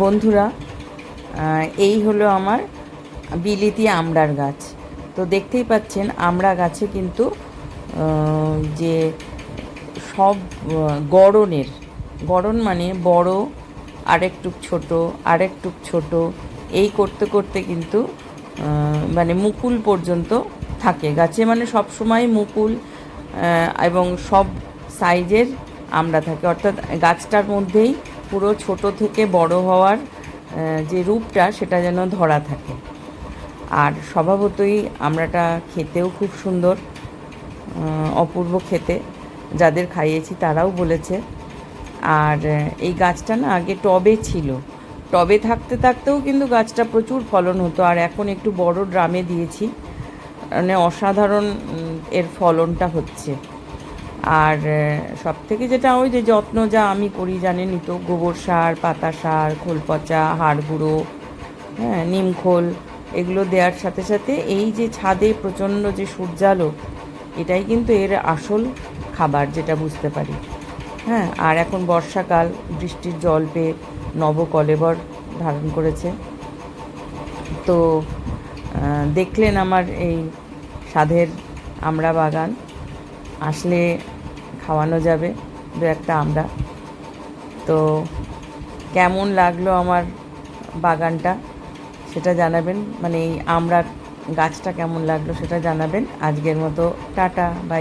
বন্ধুরা এই হলো আমার বিলিতি আমড়ার গাছ। তো দেখতেই পাচ্ছেন, আমড়া গাছে কিন্তু যে সব গড়নের, গড়ন মানে বড় আরেকটুক ছোট আরেকটুক ছোট, এই করতে করতে কিন্তু মানে মুকুল পর্যন্ত থাকে। গাছে মানে সব সময় মুকুল এবং সব সাইজের আমরা থাকে। অর্থাৎ গাছটার মধ্যেই পুরো ছোট থেকে বড় হওয়ার যে রূপটা সেটা যেন ধরা থাকে। আর স্বভাবতই আমরাটা খেতেও খুব সুন্দর অপূর্ব খেতে। যাদের খাইয়েছি তারাও বলেছে। আর এই গাছটা না আগে টবে ছিল। টবে থাকতে থাকতেও কিন্তু গাছটা প্রচুর ফলন হতো। আর এখন একটু বড় ড্রামে দিয়েছি। মানে অসাধারণ এর ফলনটা হচ্ছে। আর সব থেকে যেটা ওই যে যত্ন যা আমি করি জানেনই তো, গোবর সার, পাতা সার খোল পচা হাড় গুঁড়ো হ্যাঁ নিমখোল এগুলো দেওয়ার সাথে সাথে এই যে ছাদে প্রচণ্ড যে সূর্যালো, এটাই কিন্তু এর আসল খাবার যেটা বুঝতে পারি। হ্যাঁ আর এখন বর্ষাকাল, বৃষ্টির জল পেয়ে নবকলেবর ধারণ করেছে। তো দেখলেন আমার এই সাধের আমরা বাগান আসলে খাওয়ানো যাবে, দু একটা আমরা। তো কেমন লাগল আমার বাগানটা সেটা জানাবেন মানে এই আমরা গাছটা কেমন লাগল সেটা জানাবেন। আজকের মতো টাটা বাই